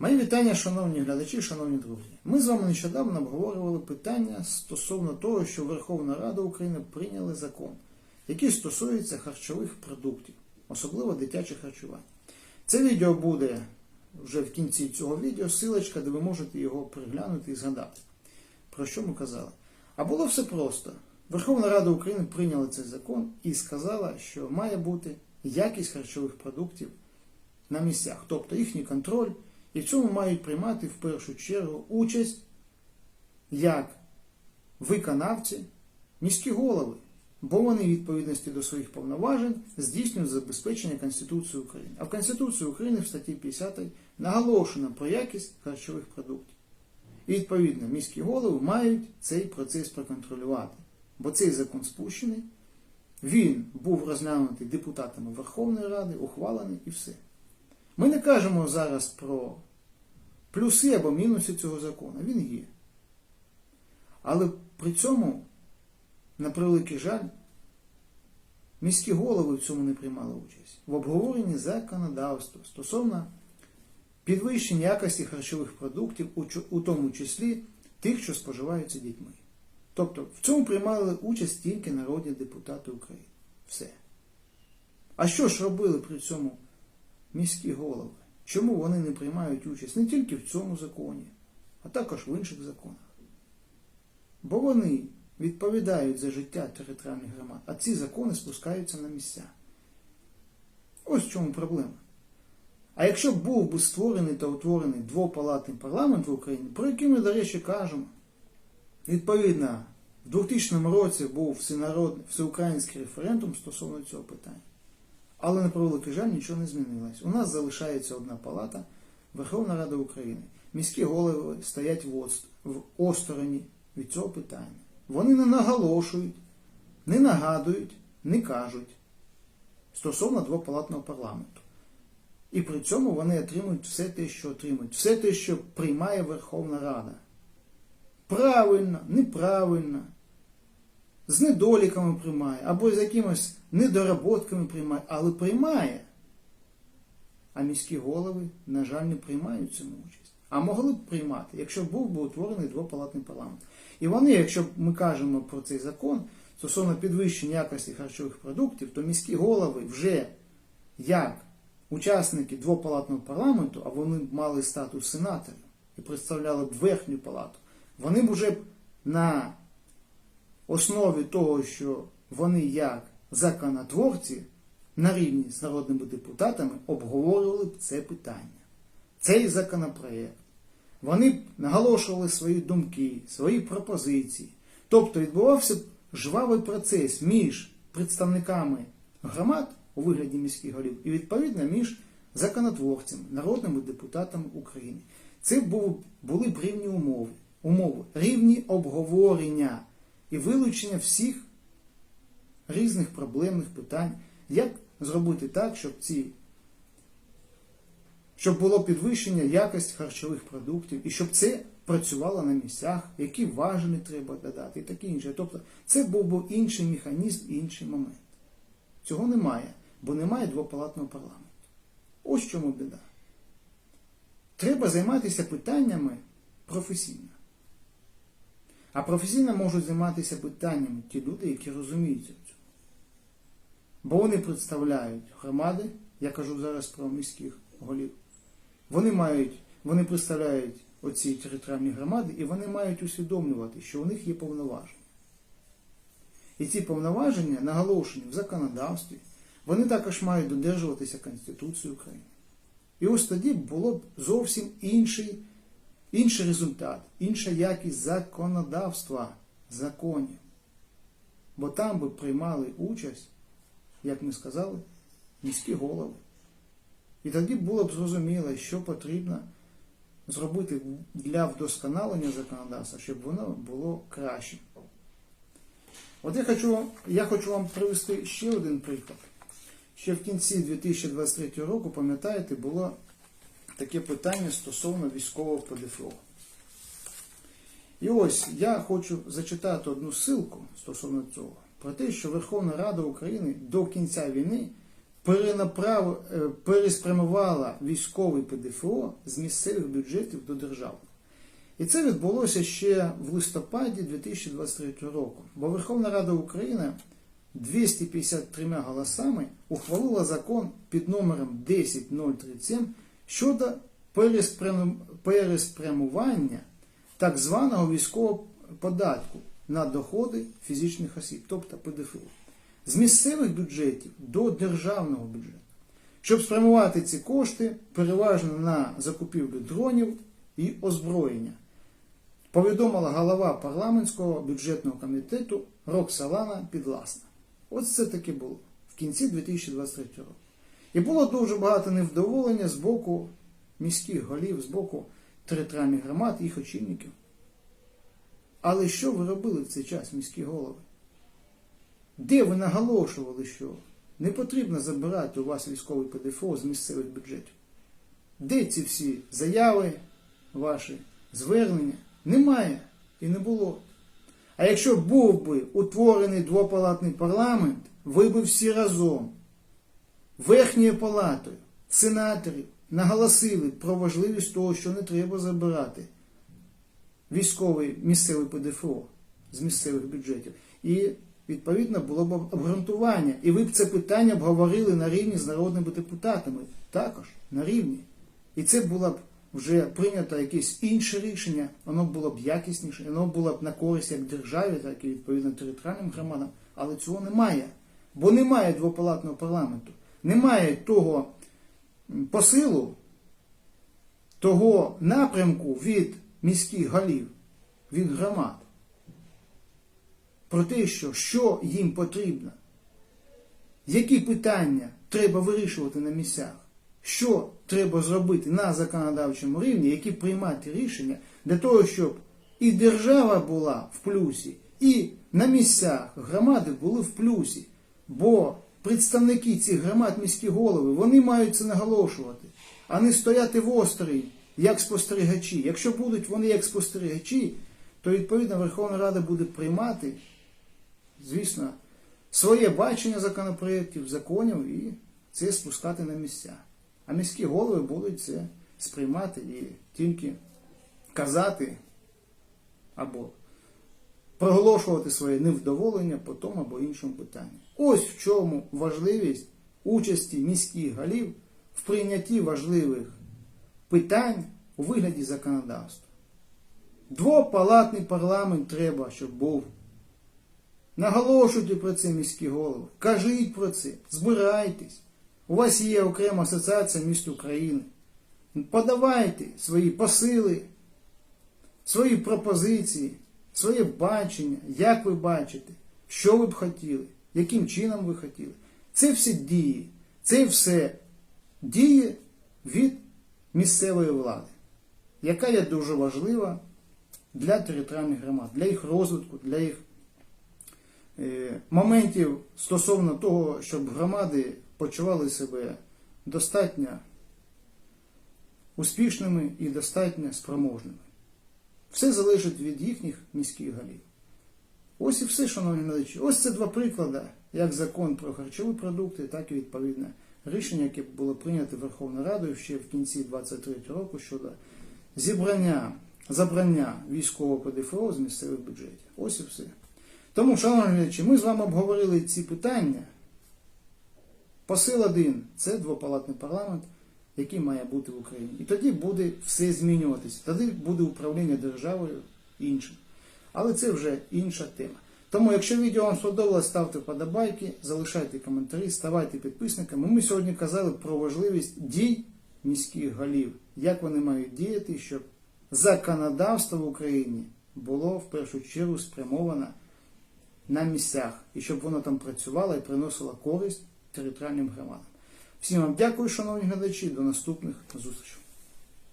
Мої вітання, шановні глядачі, шановні друзі. Ми з вами нещодавно обговорювали питання стосовно того, що Верховна Рада України прийняла закон, який стосується харчових продуктів, особливо дитяче харчування. Це відео буде вже в кінці цього відео, силочка, де ви можете його переглянути і згадати. Про що ми казали? А було все просто. Верховна Рада України прийняла цей закон і сказала, що має бути якість харчових продуктів на місцях, тобто їхній контроль, і в цьому мають приймати в першу чергу участь як виконавці, міські голови, бо вони в відповідності до своїх повноважень здійснюють забезпечення Конституції України. А в Конституції України в статті 50 наголошено про якість харчових продуктів. І відповідно міські голови мають цей процес проконтролювати, бо цей закон спущений, він був розглянутий депутатами Верховної Ради, ухвалений і все. Ми не кажемо зараз про плюси або мінуси цього закону, він є. Але при цьому, на превеликий жаль, міські голови в цьому не приймали участь в обговоренні законодавства стосовно підвищення якості харчових продуктів, у тому числі тих, що споживаються дітьми. Тобто в цьому приймали участь тільки народні депутати України. Все. А що ж робили при цьому міські голови? Чому вони не приймають участь не тільки в цьому законі, а також в інших законах? Бо вони відповідають за життя територіальних громад, а ці закони спускаються на місця. Ось в чому проблема. А якщо б був би створений та утворений двопалатний парламент в Україні, про який ми, до речі, кажемо, відповідно, в 2000 році був всеукраїнський референдум стосовно цього питання. Але на превеликий жаль нічого не змінилось. У нас залишається одна палата Верховна Рада України. Міські голови стоять в остороні від цього питання. Вони не наголошують, не нагадують, не кажуть стосовно двопалатного парламенту. І при цьому вони отримують все те, що отримують, все те, що приймає Верховна Рада. Правильно, неправильно, з недоліками приймає, або з якимось недоработками приймає, але приймає. А міські голови, на жаль, не приймають цьому участь. А могли б приймати, якщо був би утворений двопалатний парламент. І вони, якщо ми кажемо про цей закон стосовно підвищення якості харчових продуктів, то міські голови вже як учасники двопалатного парламенту, а вони б мали статус сенаторів і представляли б верхню палату, вони б уже на основі того, що вони як законотворці на рівні з народними депутатами обговорювали б це питання, цей законопроект. Вони б наголошували свої думки, свої пропозиції. Тобто відбувався б жвавий процес між представниками громад у вигляді міських голів і відповідно між законотворцями, народними депутатами України. Це були б рівні умови, умови, рівні обговорення і вилучення всіх різних проблемних питань, як зробити так, щоб ці щоб було підвищення якості харчових продуктів і щоб це працювало на місцях, які важелі треба додати і таке інше. Тобто це був би інший механізм і інший момент. Цього немає, бо немає двопалатного парламенту. Ось чому біда. Треба займатися питаннями професійно. А професійно можуть займатися питаннями ті люди, які розуміються в цьому. Бо вони представляють громади, я кажу зараз про міських голів. Вони мають, вони представляють оці територіальні громади, і вони мають усвідомлювати, що у них є повноваження. І ці повноваження наголошені в законодавстві, вони також мають додержуватися Конституції України. І ось тоді було б зовсім інший, інший результат, інша якість законодавства, законів. Бо там би приймали участь, як ми сказали, міські голови. І тоді було б зрозуміло, що потрібно зробити для вдосконалення законодавства, щоб воно було кращим. От я хочу, я хочу вам привести ще один приклад. Ще в кінці 2023 року, пам'ятаєте, було таке питання стосовно військового ПДФО. І ось я хочу зачитати одну ссылку стосовно цього, про те, що Верховна Рада України до кінця війни е, переспрямувала військовий ПДФО з місцевих бюджетів до державного. І це відбулося ще в листопаді 2023 року, бо Верховна Рада України 253 голосами ухвалила закон під номером 10037 щодо переспрямування так званого військового податку на доходи фізичних осіб, тобто ПДФО, з місцевих бюджетів до державного бюджету, щоб спрямувати ці кошти переважно на закупівлю дронів і озброєння повідомила голова парламентського бюджетного комітету Роксалана Підласна. Ось це таки було в кінці 2023 року. І було дуже багато невдоволення з боку міських голів, з боку територіальних громад, їх очільників. Але що ви робили в цей час, міські голови? Де ви наголошували, що не потрібно забирати у вас військовий ПДФО з місцевих бюджетів? Де ці всі заяви ваші, звернення? Немає і не було. А якщо був би утворений двопалатний парламент, ви би всі разом, верхньою палатою, сенаторів, наголосили про важливість того, що не треба забирати військовий місцевий ПДФО з місцевих бюджетів. І відповідно було б обґрунтування. І ви б це питання обговорили на рівні з народними депутатами. Також на рівні. І це було б вже прийнято якесь інше рішення, воно було б якісніше, воно було б на користь як державі, так і відповідно територіальним громадам. Але цього немає. Бо немає двопалатного парламенту, немає того посилу, того напрямку від міських голів, від громад. Про те, що, що їм потрібно, які питання треба вирішувати на місцях, що треба зробити на законодавчому рівні, які приймати рішення для того, щоб і держава була в плюсі, і на місцях громади були в плюсі. Бо представники цих громад міські голови, вони мають це наголошувати, а не стояти в осторонь, як спостерігачі. Якщо будуть вони як спостерігачі, то відповідно Верховна Рада буде приймати, звісно, своє бачення законопроєктів, законів і це спускати на місця. А міські голови будуть це сприймати і тільки казати або проголошувати своє невдоволення по тому або іншому питанню. Ось в чому важливість участі міських голів в прийнятті важливих питань у вигляді законодавства. Двопалатний парламент треба, щоб був. Наголошуйте про це міські голови, кажіть про це, збирайтесь. У вас є окрема асоціація міст України. Подавайте свої посили, свої пропозиції, своє бачення, як ви бачите, що ви б хотіли, яким чином ви хотіли. Це всі дії, це все дії від місцевої влади, яка є дуже важлива для територіальних громад, для їх розвитку, для їх е, моментів стосовно того, щоб громади почували себе достатньо успішними і достатньо спроможними. Все залежить від їхніх міських голів. Ось і все, шановні глядачі. Ось це два приклади, як закон про харчові продукти, так і відповідне рішення, яке було прийнято Верховною Радою ще в кінці 23 року щодо зібрання, забрання військового ПДФО з місцевих бюджетів. Ось і все. Тому, шановні глядачі, ми з вами обговорили ці питання. Посил один це двопалатний парламент, який має бути в Україні. І тоді буде все змінюватися. Тоді буде управління державою іншим. Але це вже інша тема. Тому, якщо відео вам сподобалось, ставте вподобайки, залишайте коментарі, ставайте підписниками. Ми сьогодні казали про важливість дій міських голів, як вони мають діяти, щоб законодавство в Україні було в першу чергу спрямовано на місцях, і щоб воно там працювало і приносило користь територіальним громадам. Всім вам дякую, шановні глядачі, до наступних зустрічей.